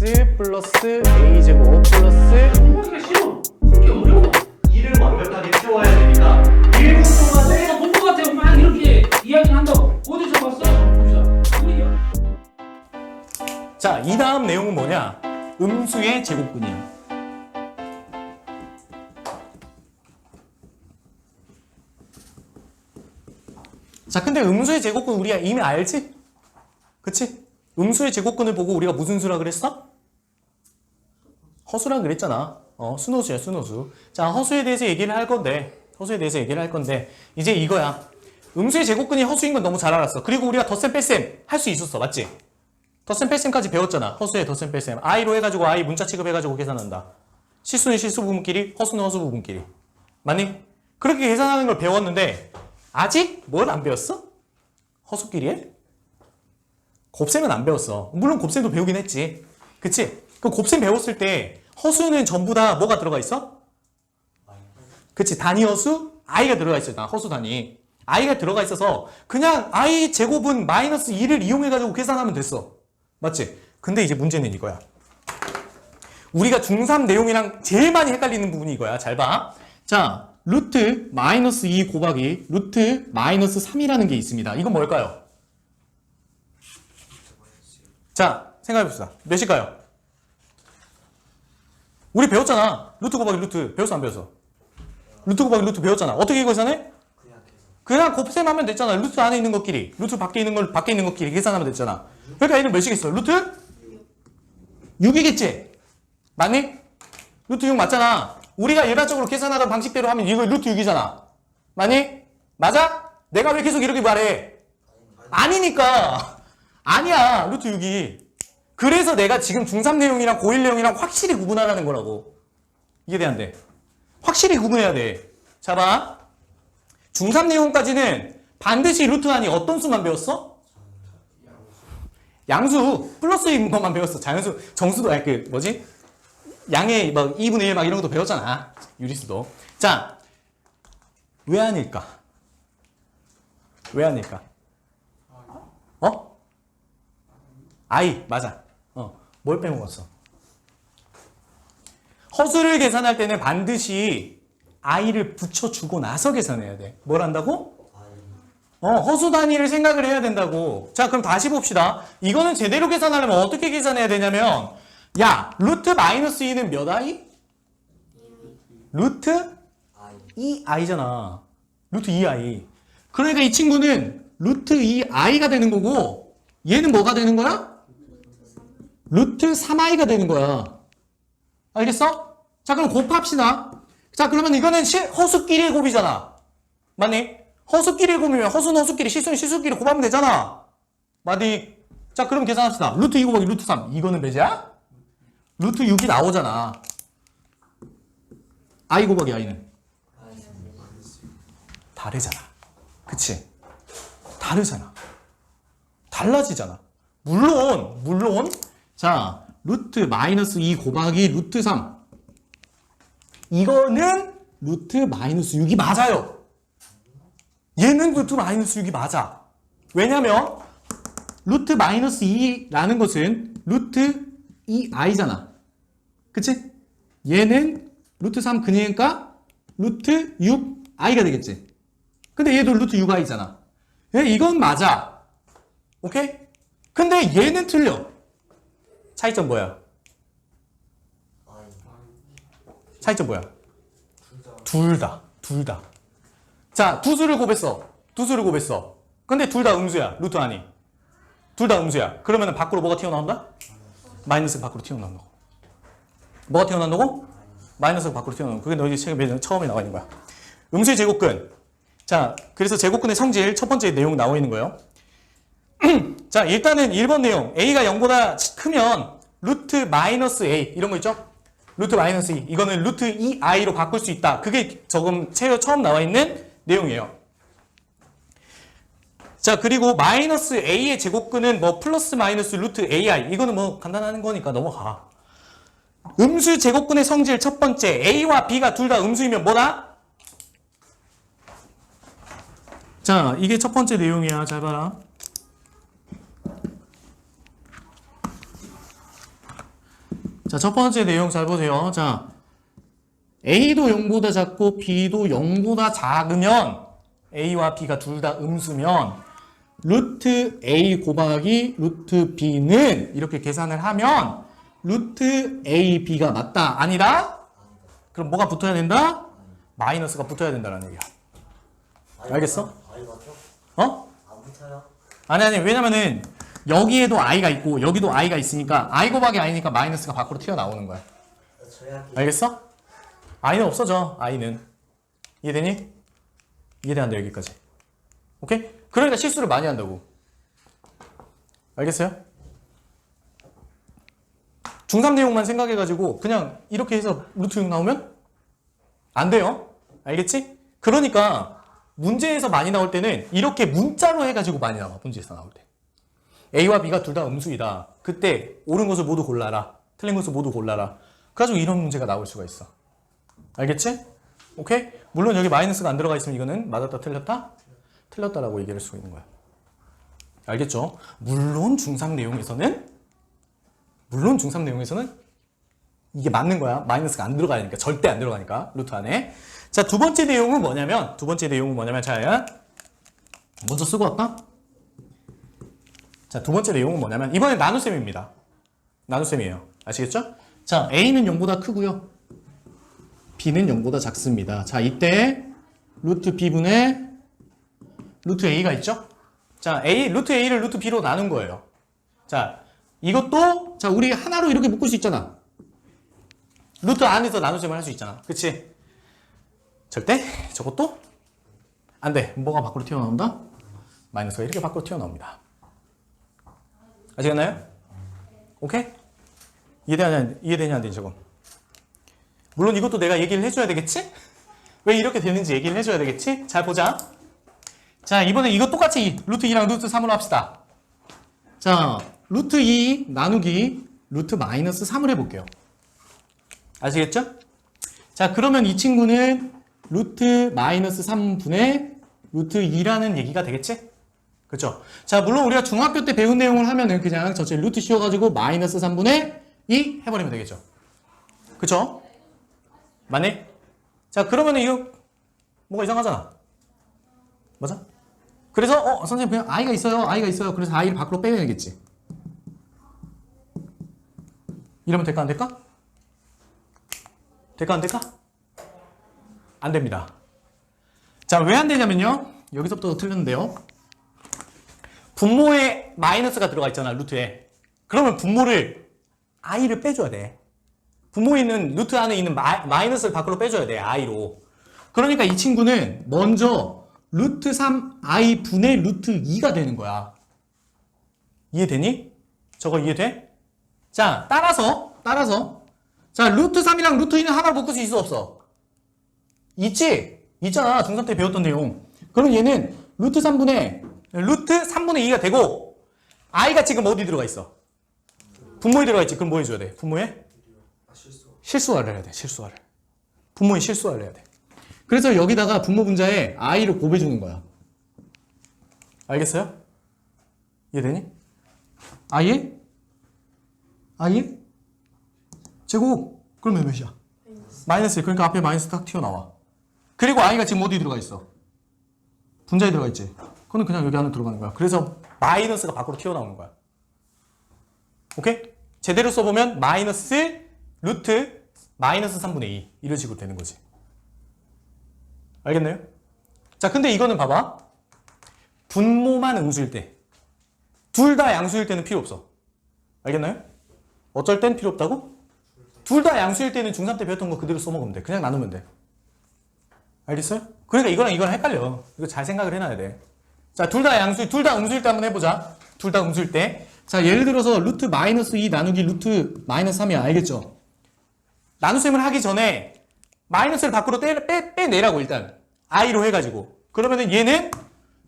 x 플러스 a 제곱 플러스 공부하기가 싫어. 그렇게 어려워. 일을 완벽하게 채워야 되니까 1분 동안에 내가 본것 같아. 막 이렇게 이야기를 한다고. 어디서 봤어? 보자. 우리야. 자, 이 다음 내용은 뭐냐? 음수의 제곱근이야. 자, 근데 음수의 제곱근 우리가 이미 알지? 그치? 음수의 제곱근을 보고 우리가 무슨 수라 그랬어? 허수라 그랬잖아. 어, 순호수야, 순호수. 자, 허수에 대해서 얘기를 할 건데, 허수에 대해서 얘기를 할 건데, 이제 이거야. 음수의 제곱근이 허수인 건 너무 잘 알았어. 그리고 우리가 덧셈 뺄셈 할 수 있었어. 맞지? 덧셈 뺄셈까지 배웠잖아. 허수의 덧셈 뺄셈. i로 해가지고 i 문자 취급해가지고 계산한다. 실수는 실수 부분끼리, 허수는 허수 부분끼리. 맞니? 그렇게 계산하는 걸 배웠는데 아직 뭘 안 배웠어? 허수끼리 해? 곱셈은 안 배웠어. 물론 곱셈도 배우긴 했지. 그치? 그 곱셈 배웠을 때 허수는 전부 다 뭐가 들어가 있어? 그치? 단위 허수? i가 들어가 있어. 나 허수 단위. i가 들어가 있어서 그냥 i 제곱은 마이너스 2를 이용해가지고 계산하면 됐어. 맞지? 근데 이제 문제는 이거야. 우리가 중3 내용이랑 제일 많이 헷갈리는 부분이 이거야. 잘 봐. 자, 루트 마이너스 2 곱하기 루트 마이너스 3이라는 게 있습니다. 이건 뭘까요? 자, 생각해봅시다. 몇일까요? 우리 배웠잖아. 루트 곱하기 루트. 배웠어, 안 배웠어? 루트 곱하기 루트 배웠잖아. 어떻게 계산해? 그냥 곱셈하면 됐잖아. 루트 안에 있는 것끼리. 루트 밖에 있는 걸 밖에 있는 것끼리 계산하면 됐잖아. 그러니까 얘는 몇이겠어? 루트? 6이겠지? 맞니? 루트 6 맞잖아. 우리가 일반적으로 계산하던 방식대로 하면 이거 루트 6이잖아. 맞니? 맞아? 내가 왜 계속 이렇게 말해? 아니니까. 아니야. 루트 6이. 그래서 내가 지금 중3 내용이랑 고1 내용이랑 확실히 구분하라는 거라고. 이해돼 안 돼? 확실히 구분해야 돼. 자, 봐. 중3 내용까지는 반드시 루트 안이 어떤 수만 배웠어? 양수 플러스 인 것만 배웠어. 자연수 정수도 아니 그 뭐지? 양의 막 2분의 1 막 이런 것도 배웠잖아. 유리수도. 자. 왜 아닐까? 왜 아닐까? 어? 아이 맞아. 어. 뭘 빼먹었어? 허수를 계산할 때는 반드시 i를 붙여주고 나서 계산해야 돼. 뭘 한다고? 어, 허수 단위를 생각을 해야 된다고. 자, 그럼 다시 봅시다. 이거는 제대로 계산하려면 어떻게 계산해야 되냐면, 야, 루트 마이너스 2는 몇 i? 루트 2i잖아. 루트 2i. 그러니까 이 친구는 루트 2i가 되는 거고, 얘는 뭐가 되는 거야? 루트 3i가 되는 거야. 알겠어? 자, 그럼 곱합시다. 자, 그러면 이거는 시- 허수끼리의 곱이잖아. 맞니? 허수끼리 곱이면 허수는 허수끼리, 실수는 실수끼리 곱하면 되잖아. 맞니? 자, 그럼 계산합시다. 루트 2 곱하기 루트 3. 이거는 몇이야? 루트 6이 나오잖아. i 곱하기 i는? 다르잖아. 그치? 다르잖아. 달라지잖아. 물론, 물론, 자, 루트 마이너스 2 곱하기 루트 3. 이거는 루트 마이너스 6이 맞아요. 얘는 루트 마이너스 6이 맞아. 왜냐면 루트 마이너스 2라는 것은 루트 2i잖아. 그치? 얘는 루트 3 그니까 루트 6i가 되겠지. 근데 얘도 루트 6i잖아. 이건 맞아. 오케이? 근데 얘는 틀려. 차이점 뭐야? 차이점 뭐야? 둘 다. 둘 다. 자, 두 수를 곱했어. 두 수를 곱했어. 근데 둘 다 음수야. 루트 아니. 둘 다 음수야. 그러면 밖으로 뭐가 튀어나온다? 마이너스가 밖으로 튀어나온다고. 뭐가 튀어나온다고? 마이너스가 밖으로 튀어나온다고. 그게 너희 책에 처음에 나와 있는 거야. 음수의 제곱근. 자, 그래서 제곱근의 성질 첫 번째 내용 나와 있는 거예요. 자, 일단은 1번 내용. a가 0보다 크면 루트 마이너스 a 이런 거 있죠? 루트 마이너스 2. 이거는 루트 2i로 바꿀 수 있다. 그게 조금 최 처음 나와 있는 내용이에요. 자, 그리고 마이너스 a의 제곱근은 뭐 플러스 마이너스 루트 ai. 이거는 뭐 간단한 거니까 넘어가. 음수 제곱근의 성질 첫 번째. a와 b가 둘 다 음수이면 뭐다? 자, 이게 첫 번째 내용이야. 잘 봐라. 자, 첫 번째 내용 잘 보세요. 자, A도 0보다 작고 B도 0보다 작으면 A와 B가 둘 다 음수면 루트 A 곱하기 루트 B는 이렇게 계산을 하면 루트 A, B가 맞다. 아니다? 그럼 뭐가 붙어야 된다? 마이너스가 붙어야 된다는 얘기야. 알겠어? 어? 안 붙어요? 아니 아니 왜냐면은 여기에도 i가 있고 여기도 i가 있으니까 i 곱하기 i니까 마이너스가 밖으로 튀어나오는 거야. 알겠어? i는 없어져. i는 이해되니? 이해돼안돼 여기까지. 오케이? 그러니까 실수를 많이 한다고. 알겠어요? 중3 내용만 생각해가지고 그냥 이렇게 해서 루트 6 나오면 안 돼요. 알겠지? 그러니까 문제에서 많이 나올 때는 이렇게 문자로 해가지고 많이 나와. 문제에서 나올 때. A와 B가 둘 다 음수이다. 그때 옳은 것을 모두 골라라. 틀린 것을 모두 골라라. 그래가지고 이런 문제가 나올 수가 있어. 알겠지? 오케이? 물론 여기 마이너스가 안 들어가 있으면 이거는 맞았다 틀렸다? 틀렸다라고 얘기할 수 있는 거야. 알겠죠? 물론 중3 내용에서는 물론 중3 내용에서는 이게 맞는 거야. 마이너스가 안 들어가니까 절대 안 들어가니까 루트 안에. 자, 두 번째 내용은 뭐냐면 두 번째 내용은 뭐냐면 자, 먼저 쓰고 할까? 자, 두 번째 내용은 뭐냐면 이번엔 나눗셈입니다. 나눗셈이에요. 아시겠죠? 자, A는 0보다 크고요. B는 0보다 작습니다. 자, 이때 루트 B분의 루트 A가 있죠? 자, A, 루트 A를 루트 B로 나눈 거예요. 자, 이것도 자, 우리 하나로 이렇게 묶을 수 있잖아. 루트 안에서 나눗셈을 할 수 있잖아. 그치? 절대 저것도 안 돼. 뭐가 밖으로 튀어나온다? 마이너스가 이렇게 밖으로 튀어나옵니다. 아시겠나요? 오케이? 이해되냐, 이해되냐, 안 되냐, 저거. 물론 이것도 내가 얘기를 해줘야 되겠지? 왜 이렇게 되는지 얘기를 해줘야 되겠지? 잘 보자. 자, 이번에 이거 똑같이 루트 2랑 루트 3으로 합시다. 자, 루트 2 나누기 루트 마이너스 3을 해볼게요. 아시겠죠? 자, 그러면 이 친구는 루트 마이너스 3분의 루트 2라는 얘기가 되겠지? 그쵸? 자, 물론 우리가 중학교 때 배운 내용을 하면은 그냥 전체 루트 씌워가지고 마이너스 3분의 2 해버리면 되겠죠? 그쵸? 맞네? 자, 그러면은 이거 뭐가 이상하잖아. 맞아? 그래서, 어, 선생님 그냥 i가 있어요. i가 있어요. 그래서 i를 밖으로 빼면 되겠지. 이러면 될까, 안 될까? 될까, 안 될까? 안 됩니다. 자, 왜 안 되냐면요. 여기서부터 틀렸는데요. 분모에 마이너스가 들어가 있잖아, 루트에. 그러면 분모를 i를 빼줘야 돼. 분모에 있는 루트 안에 있는 마, 마이너스를 밖으로 빼줘야 돼, i로. 그러니까 이 친구는 먼저 루트 3i 분의 루트 2가 되는 거야. 이해되니? 저거 이해돼? 자, 따라서, 따라서. 자, 루트 3이랑 루트 2는 하나로 묶을 수 있어, 없어? 있지? 있잖아. 중3 때 배웠던 내용. 그럼 얘는 루트 3분의, 루트 3분의 2가 되고, i가 지금 어디 들어가 있어? 분모에 들어가 있지. 그럼 뭐 해줘야 돼? 분모에? 실수화를 해야 돼. 실수화를. 분모에 실수화를 해야 돼. 그래서 여기다가 분모 분자에 i를 곱해주는 거야. 알겠어요? 이해되니? i에? i에? 제곱. 그러면 몇이야? 마이너스. 그러니까 앞에 마이너스 딱 튀어나와. 그리고 i가 지금 어디 들어가 있어? 분자에 들어가 있지. 그거는 그냥 여기 안에 들어가는 거야. 그래서 마이너스가 밖으로 튀어나오는 거야. 오케이? 제대로 써보면 마이너스 루트 마이너스 3분의 2 이런 식으로 되는 거지. 알겠나요? 자, 근데 이거는 봐봐. 분모만 음수일 때. 둘 다 양수일 때는 필요 없어. 알겠나요? 어쩔 땐 필요 없다고? 둘 다 양수일 때는 중3 때 배웠던 거 그대로 써먹으면 돼. 그냥 나누면 돼. 알겠어요? 그러니까 이거랑 이거랑 헷갈려. 이거 잘 생각을 해놔야 돼. 자, 둘 다 양수, 둘 다 음수일 때 한번 해보자. 둘 다 음수일 때. 자, 예를 들어서 루트 마이너스 2 나누기 루트 마이너스 3이야. 알겠죠? 나눗셈을 하기 전에 마이너스를 밖으로 떼, 빼, 빼내라고 일단. i로 해가지고. 그러면은 얘는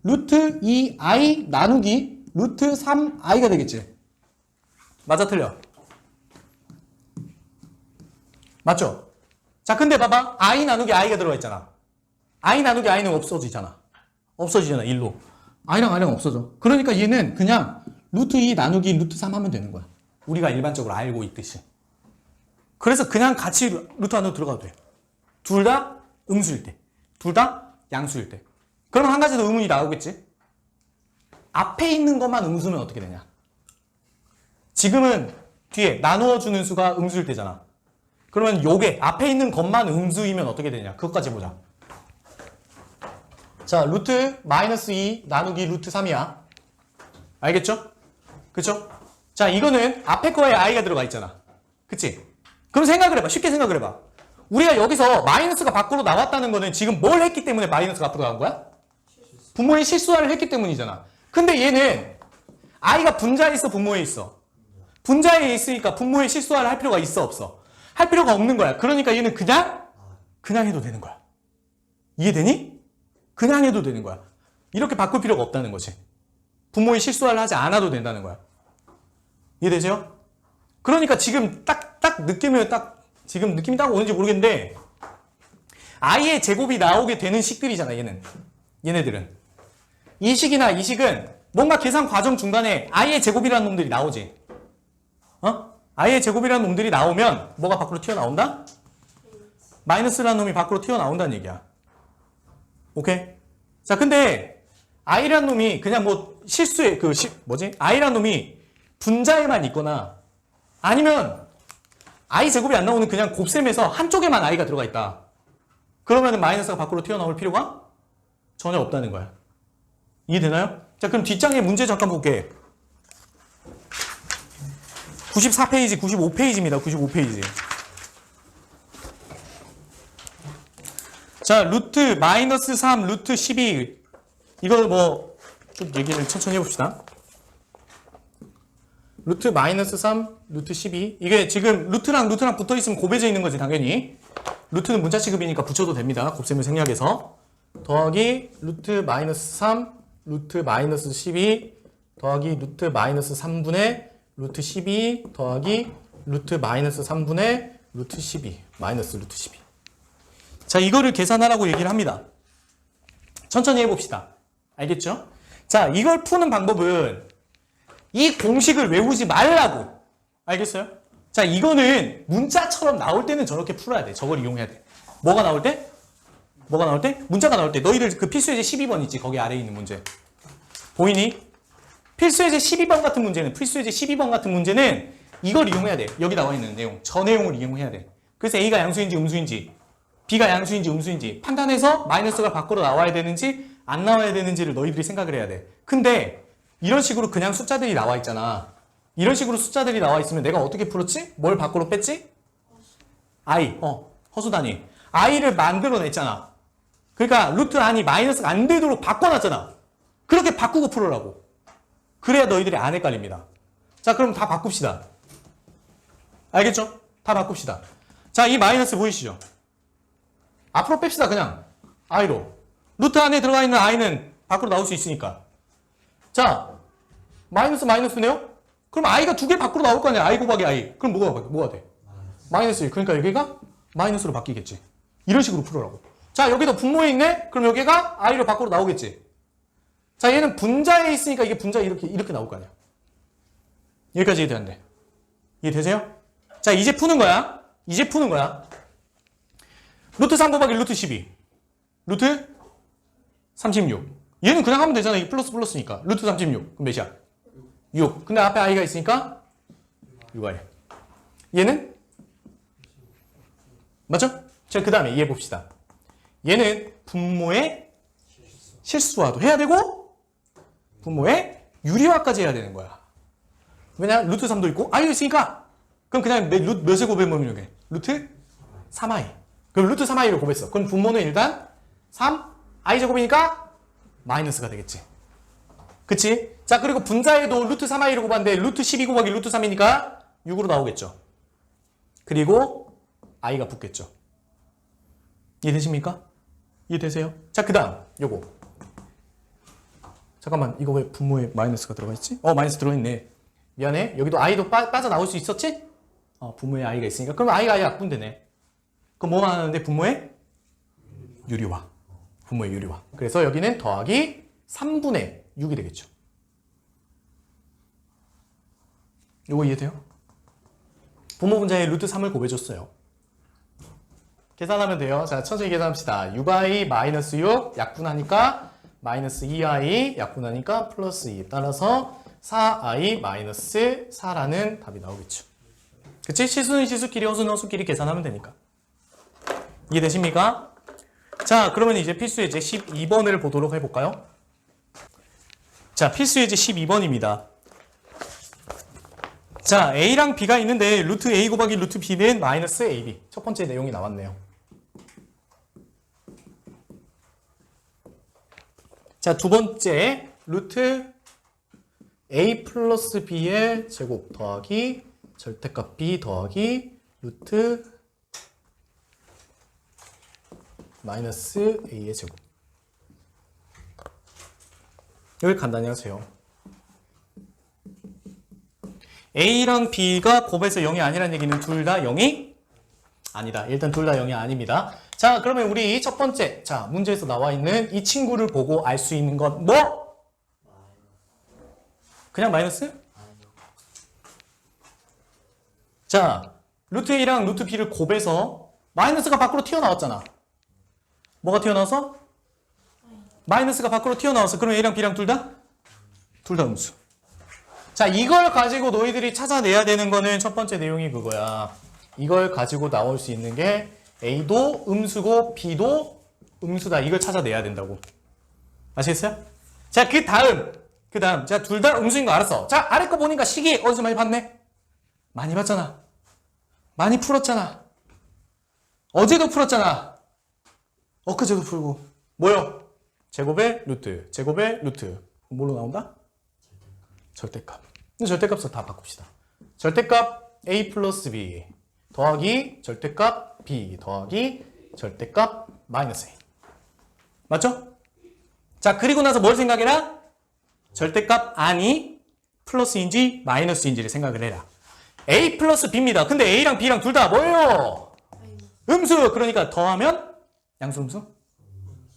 루트 2i 나누기 루트 3i가 되겠지. 맞아, 틀려? 맞죠? 자, 근데 봐봐. i 나누기 i가 들어가 있잖아. i 나누기 i는 없어지잖아. 없어지잖아, 1로. I랑 i랑 없어져. 그러니까 얘는 그냥 루트 2 나누기 루트 3 하면 되는 거야. 우리가 일반적으로 알고 있듯이. 그래서 그냥 같이 루- 루트 안으로 들어가도 돼. 둘 다 음수일 때. 둘 다 양수일 때. 그럼 한 가지 더 의문이 나오겠지? 앞에 있는 것만 음수면 어떻게 되냐? 지금은 뒤에 나누어 주는 수가 음수일 때잖아. 그러면 요게 앞에 있는 것만 음수이면 어떻게 되냐? 그것까지 보자. 자, 루트 마이너스 2 나누기 루트 3이야. 알겠죠? 그쵸? 자, 이거는 앞에 거에 i가 들어가 있잖아. 그치? 그럼 생각을 해봐. 쉽게 생각을 해봐. 우리가 여기서 마이너스가 밖으로 나왔다는 거는 지금 뭘 했기 때문에 마이너스가 앞으로 나온 거야? 분모의 실수화를 했기 때문이잖아. 근데 얘는 i가 분자에 있어, 분모에 있어. 분자에 있으니까 분모의 실수화를 할 필요가 있어, 없어? 할 필요가 없는 거야. 그러니까 얘는 그냥, 그냥 해도 되는 거야. 이해되니? 그냥 해도 되는 거야. 이렇게 바꿀 필요가 없다는 거지. 부모의 실수화를 하지 않아도 된다는 거야. 이해되세요? 그러니까 지금 딱, 딱 느낌을 딱, 지금 느낌이 딱 오는지 모르겠는데, i의 제곱이 나오게 되는 식들이잖아, 얘는. 얘네들은. 이 식이나 이 식은 뭔가 계산 과정 중간에 i의 제곱이라는 놈들이 나오지. 어? i의 제곱이라는 놈들이 나오면 뭐가 밖으로 튀어나온다? 마이너스라는 놈이 밖으로 튀어나온다는 얘기야. 오케이? 자, 근데 i라는 놈이 그냥 뭐 실수에 그 시, 뭐지? i라는 놈이 분자에만 있거나 아니면 i 제곱이 안 나오는 그냥 곱셈에서 한쪽에만 i가 들어가 있다. 그러면 마이너스가 밖으로 튀어나올 필요가 전혀 없다는 거야. 이해되나요? 자, 그럼 뒷장에 문제 잠깐 볼게. 94페이지, 95페이지입니다. 95페이지. 자, 루트 마이너스 3, 루트 12. 이거 뭐, 좀 얘기를 천천히 해봅시다. 루트 마이너스 3, 루트 12. 이게 지금 루트랑 루트랑 붙어 있으면 곱해져 있는 거지, 당연히. 루트는 문자 취급이니까 붙여도 됩니다. 곱셈을 생략해서. 더하기 루트 마이너스 3, 루트 마이너스 12, 더하기 루트 마이너스 3분의 루트 12, 더하기 루트 마이너스 3분의 루트 12, 마이너스 루트 12. 자, 이거를 계산하라고 얘기를 합니다. 천천히 해봅시다. 알겠죠? 자, 이걸 푸는 방법은 이 공식을 외우지 말라고. 알겠어요? 자, 이거는 문자처럼 나올 때는 저렇게 풀어야 돼. 저걸 이용해야 돼. 뭐가 나올 때? 뭐가 나올 때? 문자가 나올 때. 너희들 그 필수예제 12번 있지? 거기 아래에 있는 문제. 보이니? 필수예제 12번 같은 문제는, 필수예제 12번 같은 문제는 이걸 이용해야 돼. 여기 나와 있는 내용. 저 내용을 이용해야 돼. 그래서 A가 양수인지 음수인지, B가 양수인지 음수인지 판단해서 마이너스가 밖으로 나와야 되는지 안 나와야 되는지를 너희들이 생각을 해야 돼. 근데 이런 식으로 그냥 숫자들이 나와 있잖아. 이런 식으로 숫자들이 나와 있으면 내가 어떻게 풀었지? 뭘 밖으로 뺐지? i. 어, 허수단위. i를 만들어냈잖아. 그러니까 루트 안이 마이너스가 안 되도록 바꿔놨잖아. 그렇게 바꾸고 풀으라고. 그래야 너희들이 안 헷갈립니다. 자, 그럼 다 바꿉시다. 알겠죠? 다 바꿉시다. 자, 이 마이너스 보이시죠? 앞으로 뺍시다, 그냥. i로. 루트 안에 들어가 있는 i는 밖으로 나올 수 있으니까. 자, 마이너스 마이너스네요? 그럼 i가 두 개 밖으로 나올 거 아니야. i 곱하기 i. 그럼 뭐가, 뭐가 돼? 마이너스 1. 그러니까 여기가 마이너스로 바뀌겠지. 이런 식으로 풀으라고. 자, 여기도 분모에 있네? 그럼 여기가 i로 밖으로 나오겠지. 자, 얘는 분자에 있으니까 이게 분자 이렇게, 이렇게 나올 거 아니야. 여기까지 이해되는데. 이해되세요? 자, 이제 푸는 거야. 이제 푸는 거야. 루트 3 곱하기 루트 12. 루트 36. 얘는 그냥 하면 되잖아. 이 플러스 플러스니까. 루트 36. 그럼 몇이야? 6. 근데 앞에 i가 있으니까 6i. 얘는? 맞죠? 자, 그 다음에 이해해 봅시다. 얘는 분모의 실수화도 해야 되고, 분모의 유리화까지 해야 되는 거야. 왜냐? 루트 3도 있고, i도 있으니까, 그럼 그냥 몇, 루, 몇을 곱해보면 이게? 루트 3i. 그럼 루트 3i를 곱했어. 그럼 분모는 일단 3, i 제곱이니까 마이너스가 되겠지. 그치? 자, 그리고 분자에도 루트 3i를 곱하는데 루트 12 곱하기 루트 3이니까 6으로 나오겠죠. 그리고 i가 붙겠죠. 이해되십니까? 이해되세요? 자, 그 다음, 요거. 잠깐만, 이거 왜 분모에 마이너스가 들어가 있지? 어, 마이너스 들어있네. 미안해. 여기도 i도 빠, 빠져나올 수 있었지? 어, 분모에 i가 있으니까. 그럼 i가 i 약분되네. 그럼 뭐만 하는데 분모에? 유리화. 분모의 유리화. 그래서 여기는 더하기 3분의 6이 되겠죠. 요거 이해돼요? 부모 분자에 루트 3을 곱해줬어요. 계산하면 돼요. 자, 천천히 계산합시다. 6i 마이너스 6 약분하니까 마이너스 2i 약분하니까 플러스 2 따라서 4i 마이너스 4라는 답이 나오겠죠. 그치? 실수는 실수끼리 허수는 허수끼리 계산하면 되니까. 이해되십니까? 자, 그러면 이제 필수 예제 12번을 보도록 해볼까요? 자, 필수 예제 12번입니다. 자, A랑 B가 있는데 루트 A 곱하기 루트 B는 마이너스 AB. 첫 번째 내용이 나왔네요. 자, 두 번째 루트 A 플러스 B의 제곱 더하기 절대값 B 더하기 루트 마이너스 A의 제곱. 여기 간단히 하세요. A랑 B가 곱해서 0이 아니라는 얘기는 둘 다 0이 아니다. 일단 둘 다 0이 아닙니다. 자, 그러면 우리 첫 번째, 자, 문제에서 나와 있는 이 친구를 보고 알 수 있는 건 뭐? 그냥 마이너스? 자, 루트 A랑 루트 B를 곱해서 마이너스가 밖으로 튀어나왔잖아. 뭐가 튀어나와서? 마이너스가 밖으로 튀어나와서 그럼 A랑 B랑 둘 다? 둘 다 음수. 자, 이걸 가지고 너희들이 찾아내야 되는 거는 첫 번째 내용이 그거야. 이걸 가지고 나올 수 있는 게 A도 음수고 B도 음수다. 이걸 찾아내야 된다고. 아시겠어요? 자, 그 다음. 그 다음. 자, 둘 다 음수인 거 알았어. 자, 아래 거 보니까 식이 어디서 많이 봤네? 많이 봤잖아. 많이 풀었잖아. 어제도 풀었잖아. 엊그제도 풀고. 뭐요? 제곱의 루트. 제곱의 루트. 뭘로 나온다? 절대값. 근데 절대값을 다 바꿉시다. 절대값 a 플러스 b 더하기 절대값 b 더하기 절대값 마이너스 a. 맞죠? 자, 그리고 나서 뭘 생각해라? 절대값 아니 플러스인지 마이너스인지를 생각을 해라. a 플러스 b입니다. 근데 a랑 b랑 둘 다 뭐예요? 음수. 그러니까 더하면 양수 음수?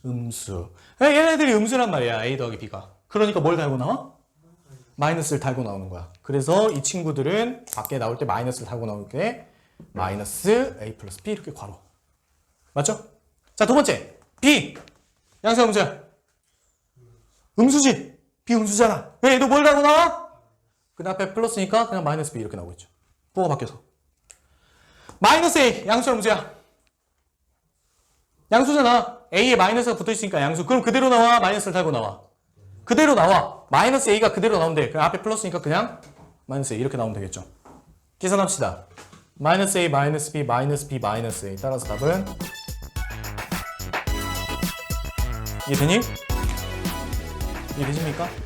음수. 얘네들이 음수란 말이야. a 더하기 b가. 그러니까 뭘 달고 나와? 마이너스를 달고 나오는 거야. 그래서 이 친구들은 밖에 나올 때 마이너스를 달고 나올 때 마이너스 a 플러스 b 이렇게 괄호. 맞죠? 자, 두 번째. b. 양수 음수야. 음수지. b 음수잖아. 왜? 너뭘 달고 나와? 그 앞에 플러스니까 그냥 마이너스 b 이렇게 나오겠죠. 부호가 바뀌어서. 마이너스 a. 양수 음수야. 양수잖아. a에 마이너스가 붙어 있으니까 양수. 그럼 그대로 나와? 마이너스를 달고 나와? 그대로 나와. 마이너스 a가 그대로 돼. 그냥 앞에 플러스니까 그냥 마이너스 a 이렇게 나오면 되겠죠. 계산합시다. 마이너스 a, 마이너스 b, 마이너스 b, 마이너스 a. 따라서 답은 이해 되니? 이해 되십니까?